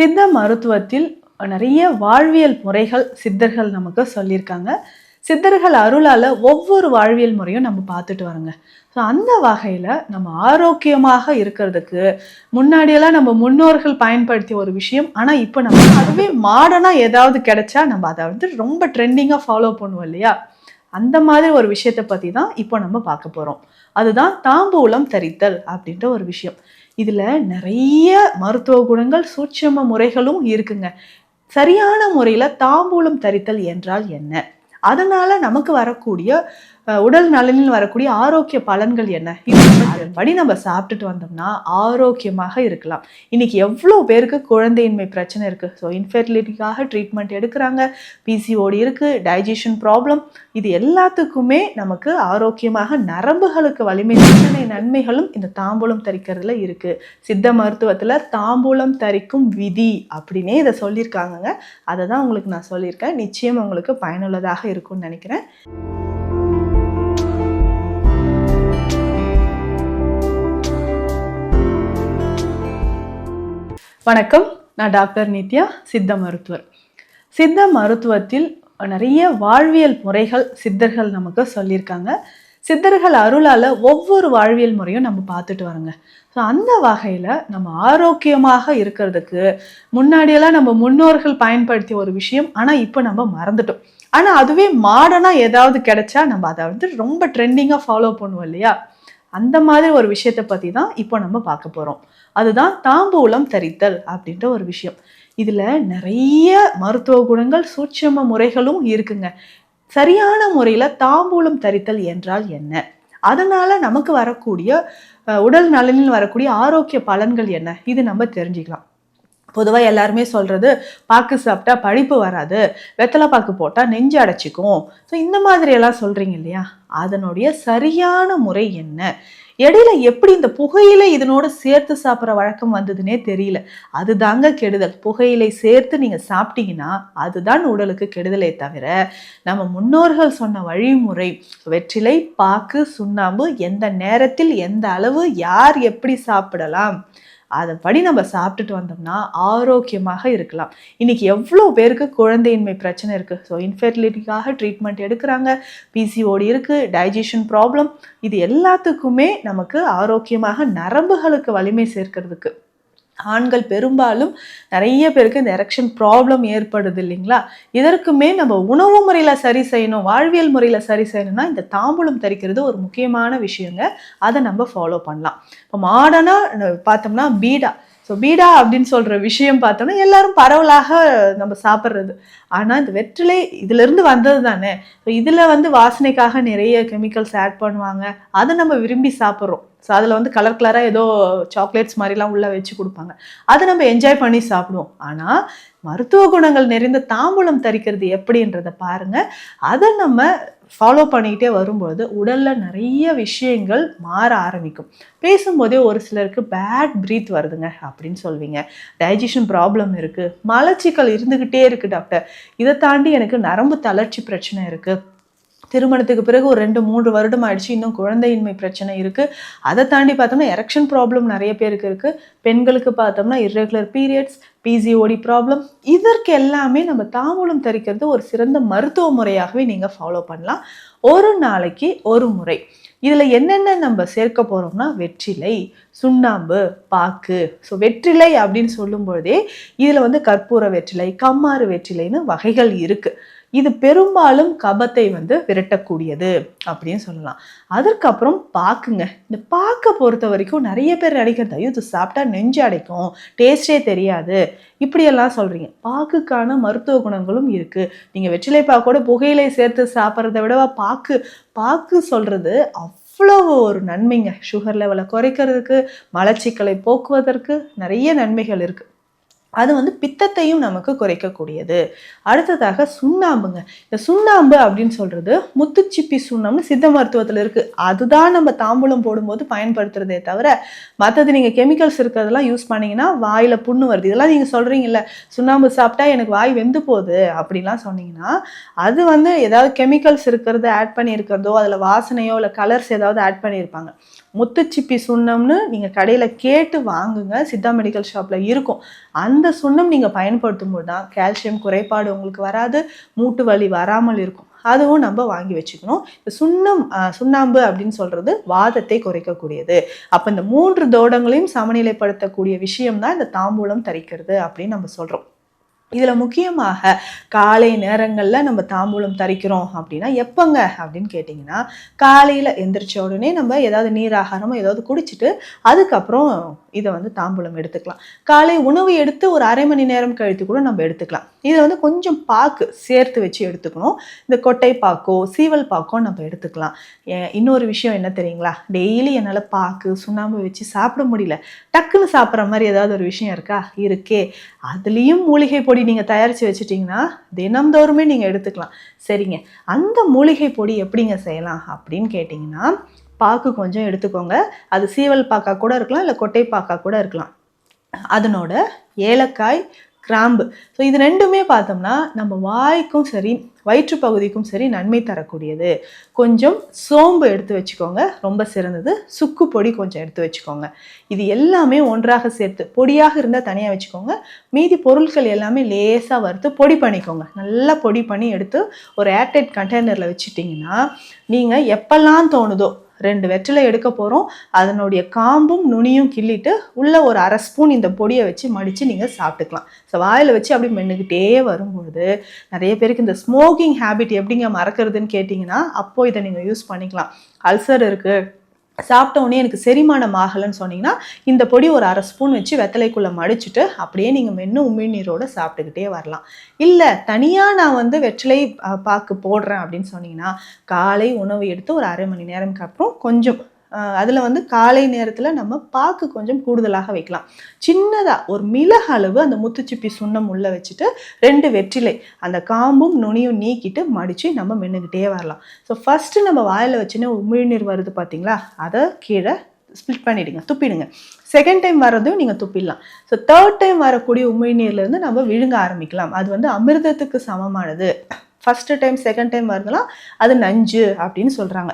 சித்த மருத்துவத்தில் நிறைய வாழ்வியல் முறைகள் சித்தர்கள் நமக்கு சொல்லியிருக்காங்க. சித்தர்கள் அருளால் ஒவ்வொரு வாழ்வியல் முறையும் நம்ம பார்த்துட்டு வரோங்க. ஸோ அந்த வகையில் நம்ம ஆரோக்கியமாக இருக்கிறதுக்கு முன்னாடியெல்லாம் நம்ம முன்னோர்கள் பயன்படுத்திய ஒரு விஷயம். ஆனால் இப்போ நம்ம அதுவே மாடனாக ஏதாவது கிடைச்சா நம்ம அதை வந்து ரொம்ப ட்ரெண்டிங்காக ஃபாலோ பண்ணுவோம் இல்லையா? அந்த மாதிரி ஒரு விஷயத்தை பற்றி தான் இப்போ நம்ம பார்க்க போகிறோம் அதுதான் தாம்பூலம் தரித்தல் அப்படின்ற ஒரு விஷயம். இதில் நிறைய மருத்துவ குணங்கள் சூட்சம முறைகளும் இருக்குங்க. சரியான முறையில் தாம்பூலம் தரித்தல் என்றால் என்ன? அதனால் நமக்கு வரக்கூடிய உடல் நலனில் வரக்கூடிய ஆரோக்கிய பலன்கள் என்ன? படி அதன்படி நம்ம சாப்பிட்டுட்டு வந்தோம்னா ஆரோக்கியமாக இருக்கலாம். இன்னைக்கு எவ்வளோ பேருக்கு குழந்தையின்மை பிரச்சனை இருக்கு? ஸோ இன்ஃபெர்டிலிட்டிக்காக ட்ரீட்மெண்ட் எடுக்கிறாங்க. பிசிஓடி இருக்கு டைஜஷன் ப்ராப்ளம் இது எல்லாத்துக்குமே நமக்கு ஆரோக்கியமாக நரம்புகளுக்கு வலிமை நன்மைகளும் இந்த தாம்பூலம் தரிக்கிறதுல இருக்கு. சித்த மருத்துவத்தில் தாம்பூலம் தரிக்கும் விதி அப்படின்னே இதை சொல்லியிருக்காங்கங்க. அதை தான் உங்களுக்கு நான் சொல்லியிருக்கேன். நிச்சயம் உங்களுக்கு பயனுள்ளதாக இருக்கும்னு நினைக்கிறேன். வணக்கம். நான் டாக்டர் நித்யா சித்த மருத்துவர். சித்த மருத்துவத்தில் நிறைய வாழ்வியல் முறைகள் சித்தர்கள் நமக்கு சொல்லியிருக்காங்க. சித்தர்கள் அருளால் ஒவ்வொரு வாழ்வியல் முறையும் நம்ம பார்த்துட்டு வரோங்க. ஸோ அந்த வகையில் நம்ம ஆரோக்கியமாக இருக்கிறதுக்கு முன்னாடியெல்லாம் நம்ம முன்னோர்கள் பயன்படுத்திய ஒரு விஷயம் ஆனால் இப்போ நம்ம மறந்துட்டோம். ஆனால் அதுவே மாடனாக ஏதாவது கிடைச்சா நம்ம அதை வந்து ரொம்ப ட்ரெண்டிங்காக ஃபாலோ பண்ணுவோம் இல்லையா? அந்த மாதிரி ஒரு விஷயத்தை பற்றி தான் இப்போ நம்ம பார்க்க போகிறோம் அதுதான் தாம்பூலம் தரித்தல் அப்படின்ற ஒரு விஷயம். இதில் நிறைய மருத்துவ குணங்கள் சூட்சம முறைகளும் இருக்குங்க. சரியான முறையில் தாம்பூலம் தரித்தல் என்றால் என்ன? அதனால் நமக்கு வரக்கூடிய உடல் நலனில் வரக்கூடிய ஆரோக்கிய பலன்கள் என்ன? இது நம்ம தெரிஞ்சுக்கலாம். பொதுவாக எல்லாருமே சொல்கிறது பாக்கு சாப்பிட்டா படிப்பு வராது. வெத்தலை பாக்கு போட்டால் நெஞ்சு அடைச்சிக்கும். ஸோ இந்த மாதிரியெல்லாம் சொல்கிறீங்க இல்லையா? அதனுடைய சரியான முறை என்ன? இடையில எப்படி இந்த புகையிலை இதனோடு சேர்த்து சாப்பிட்ற வழக்கம் வந்ததுன்னே தெரியல. அதுதாங்க கெடுதல். புகையிலை சேர்த்து நீங்கள் சாப்பிட்டீங்கன்னா அதுதான் உடலுக்கு கெடுதலே தவிர நம்ம முன்னோர்கள் சொன்ன வழிமுறை வெற்றிலை பாக்கு சுண்ணாம்பு எந்த நேரத்தில் எந்த அளவு யார் எப்படி சாப்பிடலாம்? அதன்படி நம்ம சாப்பிட்டுட்டு வந்தோம்னா ஆரோக்கியமாக இருக்கலாம். இன்னைக்கு எவ்வளோ பேருக்கு குழந்தையின்மை பிரச்சனை இருக்குது ஸோ இன்ஃபெர்டிலிட்டிக்காக ட்ரீட்மெண்ட் எடுக்கிறாங்க. பிசிஓடி இருக்குது டைஜஷன் ப்ராப்ளம் இது எல்லாத்துக்குமே நமக்கு ஆரோக்கியமாக நரம்புகளுக்கு வலிமை சேர்க்கிறதுக்கு. ஆண்கள் பெரும்பாலும் நிறைய பேருக்கு இந்த எரெக்ஷன் ப்ராப்ளம் ஏற்படுது இல்லைங்களா? இதற்குமே நம்ம உணவு முறையில் சரி செய்யணும் வாழ்வியல் முறையில் சரி செய்யணும்னா இந்த தாம்பூலம் தரிக்கிறது ஒரு முக்கியமான விஷயங்க. அதை நம்ம ஃபாலோ பண்ணலாம். இப்போ மாடர்னாக பார்த்தோம்னா பீடா. ஸோ பீடா அப்படின்னு சொல்கிற விஷயம் பார்த்தோம்னா எல்லாரும் பரவலாக நம்ம சாப்பிட்றது. ஆனால் இந்த வெற்றிலை இதிலிருந்து வந்தது தானே? ஸோ இதில் வந்து வாசனைக்காக நிறைய கெமிக்கல்ஸ் ஆட் பண்ணுவாங்க. அதை நம்ம விரும்பி சாப்பிட்றோம். ஸோ அதில் வந்து கலர் கலராக ஏதோ சாக்லேட்ஸ் மாதிரிலாம் உள்ளே வச்சு கொடுப்பாங்க. அதை நம்ம என்ஜாய் பண்ணி சாப்பிடுவோம். ஆனால் மருத்துவ குணங்கள் நிறைந்த தாம்பூலம் தரிக்கிறது எப்படின்றத பாருங்க. அதை நம்ம ஃபாலோ பண்ணிக்கிட்டே வரும்போது உடலில் நிறைய விஷயங்கள் மாற ஆரம்பிக்கும். பேசும்போதே ஒரு சிலருக்கு பேட் ப்ரீத் வருதுங்க அப்படின்னு சொல்வீங்க. டைஜஷன் ப்ராப்ளம் இருக்குது மலச்சிக்கல் இருந்துக்கிட்டே இருக்குது டாக்டர் இதை தாண்டி எனக்கு நரம்பு தளர்ச்சி பிரச்சனை இருக்குது திருமணத்துக்கு பிறகு ஒரு ரெண்டு மூன்று வருடம் ஆயிடுச்சு. இன்னும் குழந்தையின்மை பிரச்சனை இருக்குது அதை தாண்டி பார்த்தோம்னா எரக்ஷன் ப்ராப்ளம் நிறைய பேருக்கு இருக்குது பெண்களுக்கு பார்த்தோம்னா இர்ரெகுலர் பீரியட்ஸ் பிசிஓடி ப்ராப்ளம் இதற்கு எல்லாமே நம்ம தாம்பூலம் தரிக்கிறது ஒரு சிறந்த மருத்துவ முறையாகவே நீங்கள் ஃபாலோ பண்ணலாம். ஒரு நாளைக்கு ஒரு முறை. இதில் என்னென்ன நம்ம சேர்க்க போகிறோம்னா வெற்றிலை சுண்ணாம்பு பாக்கு. ஸோ வெற்றிலை அப்படின்னு சொல்லும்பொழுதே இதில் வந்து கற்பூர வெற்றிலை கம்மாறு வெற்றிலைன்னு வகைகள் இருக்குது இது பெரும்பாலும் கபத்தை வந்து விரட்டக்கூடியது அப்படின்னு சொல்லலாம். அதற்கப்புறம் பாக்குங்க. இந்த பாக்கை பொறுத்த வரைக்கும் நிறைய பேர் நினைக்கிறது ஐயோ இது சாப்பிட்டா நெஞ்சு அடைக்கும் டேஸ்டே தெரியாது. இப்படியெல்லாம் சொல்கிறீங்க பாக்குக்கான மருத்துவ குணங்களும் இருக்குது நீங்கள் வெற்றிலை பாக்கோட புகையிலை சேர்த்து சாப்பிட்றத விடவா பாக்கு பாக்கு சொல்கிறது அவ்வளவு ஒரு நன்மைங்க. சுகர் லெவலை குறைக்கிறதுக்கு மலச்சிக்கலை போக்குவதற்கு நிறைய நன்மைகள் இருக்குது அது வந்து பித்தத்தையும் நமக்கு குறைக்கக்கூடியது. அடுத்ததாக சுண்ணாம்புங்க. இந்த சுண்ணாம்பு அப்படின்னு சொல்கிறது முத்துச்சிப்பி சுண்ணாம்பு சித்த மருத்துவத்தில் இருக்குது அதுதான் நம்ம தாம்பூலம் போடும்போது பயன்படுத்துறதே தவிர மற்றது நீங்கள் கெமிக்கல்ஸ் இருக்கிறதெல்லாம் யூஸ் பண்ணிங்கன்னா வாயில் புண்ணு வருது. இதெல்லாம் நீங்கள் சொல்கிறீங்கல்ல சுண்ணாம்பு சாப்பிட்டா எனக்கு வாய் வெந்து போகுது அப்படிலாம் சொன்னீங்கன்னா அது வந்து ஏதாவது கெமிக்கல்ஸ் இருக்கிறத ஆட் பண்ணியிருக்கிறதோ அதில் வாசனையோ இல்லை கலர்ஸ் ஏதாவது ஆட் பண்ணியிருப்பாங்க. முத்துச்சிப்பி சுண்ணம்னு நீங்கள் கடையில் கேட்டு வாங்குங்க. சித்தா மெடிக்கல் ஷாப்பில் இருக்கும். அந்த சுண்ணம் நீங்கள் பயன்படுத்தும் போது தான் கால்சியம் குறைபாடு உங்களுக்கு வராது. மூட்டு வலி வராமல் இருக்கும். அதுவும் நம்ம வாங்கி வச்சுக்கணும். இந்த சுண்ணம் சுண்ணாம்பு அப்படின்னு சொல்கிறது வாதத்தை குறைக்கக்கூடியது. அப்போ இந்த மூன்று தோடங்களையும் சமநிலைப்படுத்தக்கூடிய விஷயம் தான் இந்த தாம்பூலம் தரிக்கிறது அப்படின்னு நம்ம சொல்கிறோம் இதில் முக்கியமாக காலை நேரங்களில் நம்ம தாம்பூலம் தரிக்கிறோம் அப்படின்னா எப்போங்க அப்படின்னு கேட்டிங்கன்னா காலையில் எந்திரிச்ச உடனே நம்ம ஏதாவது நீர் ஆகாரமோ ஏதாவது குடிச்சிட்டு அதுக்கப்புறம் இதை வந்து தாம்பூலம் எடுத்துக்கலாம். காலை உணவு எடுத்து ஒரு அரை மணி நேரம் கழித்து கூட நம்ம எடுத்துக்கலாம். இதை வந்து கொஞ்சம் பாக்கு சேர்த்து வச்சு எடுத்துக்கணும். இந்த கொட்டை பாக்கோ சீவல் பாக்கோ நம்ம எடுத்துக்கலாம். ஏ- இன்னொரு விஷயம் என்ன தெரியுங்களா? டெய்லி என்னால் பாக்கு சுண்ணாம்பு வச்சு சாப்பிட முடியல. டக்குன்னு சாப்பிட்ற மாதிரி ஏதாவது ஒரு விஷயம் இருக்கா? இருக்கே. அதுலேயும் மூலிகை பொடி நீங்கள் தயாரித்து வச்சுட்டிங்கன்னா தினம்தோறுமே நீங்கள் எடுத்துக்கலாம். சரிங்க. அந்த மூலிகை பொடி எப்படிங்க செய்யலாம் அப்படின்னு கேட்டிங்கன்னா பாக்கு கொஞ்சம் எடுத்துக்கோங்க. அது சீவல் பாக்கா கூட இருக்கலாம் இல்லை கொட்டை பாக்கா கூட இருக்கலாம். அதனோட ஏலக்காய் கிராம்பு. ஸோ இது ரெண்டுமே பார்த்தோம்னா நம்ம வாய்க்கும் சரி வயிற்று பகுதிக்கும் சரி நன்மை தரக்கூடியது. கொஞ்சம் சோம்பு எடுத்து வச்சுக்கோங்க. ரொம்ப சிறந்தது. சுக்கு பொடி கொஞ்சம் எடுத்து வச்சுக்கோங்க. இது எல்லாமே ஒன்றாக சேர்த்து பொடியாக இருந்தால் தனியாக வச்சுக்கோங்க. மீதி பொருட்கள் எல்லாமே லேசாக வறுத்து பொடி பண்ணிக்கோங்க. நல்லா பொடி பண்ணி எடுத்து ஒரு ஏர்டைட் கண்டெய்னரில் வச்சுட்டிங்கன்னா நீங்கள் எப்பெல்லாம் தோணுதோ ரெண்டு வெற்றிலை எடுக்க போகிறோம் அதனுடைய காம்பும் நுனியும் கிள்ளிட்டு உள்ளே ஒரு அரை ஸ்பூன் இந்த பொடியை வச்சு மடித்து நீங்கள் சாப்பிட்டுக்கலாம். ஸோ வாயில் வச்சு அப்படி மென்னுக்கிட்டே வரும்பொழுது நிறைய பேருக்கு இந்த ஸ்மோக்கிங் ஹேபிட் எப்படிங்க மறக்கிறதுன்னு கேட்டிங்கன்னா அப்போ இதை நீங்கள் யூஸ் பண்ணிக்கலாம். அல்சர் இருக்குது சாப்பிட்ட உடனே எனக்கு செரிமானம் ஆகலைன்னு சொன்னீங்கன்னா இந்த பொடி ஒரு அரை ஸ்பூன் வச்சு வெத்தலைக்குள்ளே மடிச்சுட்டு அப்படியே நீங்கள் மென்று உமிழ்நீரோடு சாப்பிட்டுக்கிட்டே வரலாம். இல்லை தனியாக நான் வந்து வெற்றிலை பாக்கு போடுறேன் அப்படின்னு சொன்னீங்கன்னா காலை உணவு எடுத்து ஒரு அரை மணி நேரம்க்கு அப்புறம் கொஞ்சம் அதில் வந்து காலை நேரத்தில் நம்ம பாக்கு கொஞ்சம் கூடுதலாக வைக்கலாம். சின்னதாக ஒரு மிளகு அளவு அந்த முத்துச்சிப்பி சுண்ணம் உள்ளே வச்சுட்டு ரெண்டு வெற்றிலை அந்த காம்பும் நுனியும் நீக்கிட்டு மடித்து நம்ம மென்னுக்கிட்டே வரலாம். ஸோ ஃபஸ்ட்டு நம்ம வாயில் வச்சுன்னு உமிழ்நீர் வருது பார்த்தீங்களா அதை கீழே ஸ்பிளிட் பண்ணிவிடுங்க துப்பிடுங்க. செகண்ட் டைம் வர்றதையும் நீங்கள் துப்பிடலாம். ஸோ தேர்ட் டைம் வரக்கூடிய உமிழ்நீர்லேருந்து நம்ம விழுங்க ஆரம்பிக்கலாம். அது வந்து அமிர்தத்துக்கு சமமானது. ஃபஸ்ட்டு டைம் செகண்ட் டைம் வருதுலாம் அது நஞ்சு அப்படின்னு சொல்கிறாங்க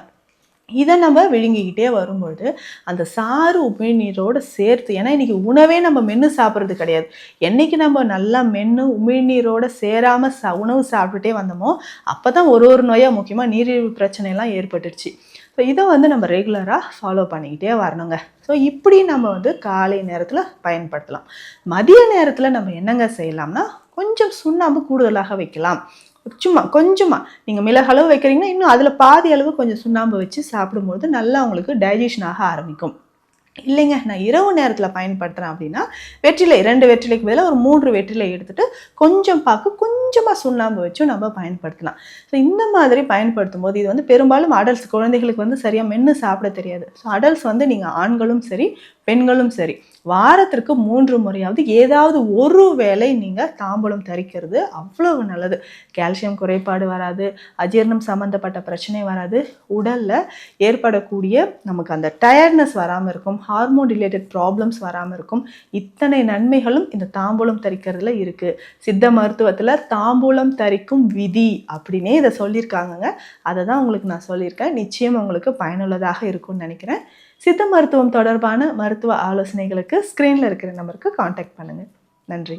இதை நம்ம விழுங்கிக்கிட்டே வரும்பொழுது அந்த சாறு உமிழ்நீரோடு சேர்த்து ஏன்னா இன்றைக்கி உணவே நம்ம மென்று சாப்பிட்றது கிடையாது. என்றைக்கு நம்ம நல்லா மென்று உமிழ்நீரோடு சேராமல் ச உணவு சாப்பிட்டுட்டே வந்தோமோ அப்போ தான் ஒரு ஒரு நோயாக முக்கியமாக நீரிழிவு பிரச்சனைலாம் ஏற்பட்டுடுச்சு ஸோ இதை வந்து நம்ம ரெகுலராக ஃபாலோ பண்ணிக்கிட்டே வரணுங்க. ஸோ இப்படி நம்ம வந்து காலை நேரத்தில் பயன்படுத்தலாம். மதிய நேரத்தில் நம்ம என்னங்க செய்யலாம்னா கொஞ்சம் சுண்ணாம்பு கூடுதலாக வைக்கலாம். சும்மா கொஞ்சமாக நீங்கள் மிளகு அளவு வைக்கிறீங்கன்னா இன்னும் அதில் பாதி அளவு கொஞ்சம் சுண்ணாம்பு வச்சு சாப்பிடும்போது நல்லா உங்களுக்கு டைஜஷன் ஆக ஆரம்பிக்கும். இல்லைங்க நான் இரவு நேரத்தில் பயன்படுத்துகிறேன் அப்படின்னா வெற்றிலை ரெண்டு வெற்றிலைக்கு பதிலாக ஒரு மூன்று வெற்றிலை எடுத்துகிட்டு கொஞ்சம் பார்க்க கொஞ்சமாக சுண்ணாம்பு வச்சும் நம்ம பயன்படுத்தலாம். ஸோ இந்த மாதிரி பயன்படுத்தும் போது இது வந்து பெரும்பாலும் அடல்ட்ஸ் குழந்தைகளுக்கு வந்து சரியாக மென்று சாப்பிட தெரியாது. ஸோ அடல்ட்ஸ் வந்து நீங்கள் ஆண்களும் சரி பெண்களும் சரி. வாரத்திற்கு மூன்று முறையாவது ஏதாவது ஒரு வேளை நீங்கள் தாம்பூலம் தரிக்கிறது அவ்வளவு நல்லது. கால்சியம் குறைபாடு வராது அஜீரணம் சம்மந்தப்பட்ட பிரச்சனை வராது. உடலில் ஏற்படக்கூடிய நமக்கு அந்த டயர்ட்னஸ் வராமல் இருக்கும் ஹார்மோன் ரிலேட்டட் ப்ராப்ளம்ஸ் வராமல் இருக்கும். இத்தனை நன்மைகளும் இந்த தாம்பூலம் தரிக்கிறதுல இருக்குது சித்த மருத்துவத்தில் தாம்பூலம் தரிக்கும் விதி அப்படின்னே இதை சொல்லியிருக்காங்கங்க. அதை தான் உங்களுக்கு நான் சொல்லியிருக்கேன். நிச்சயம் உங்களுக்கு பயனுள்ளதாக இருக்கும்னு நினைக்கிறேன். சித்த மருத்துவம் தொடர்பான மருத்துவ ஆலோசனைகளுக்கு ஸ்க்ரீனில் இருக்கிற நம்பருக்கு காண்டாக்ட் பண்ணுங்கள் நன்றி.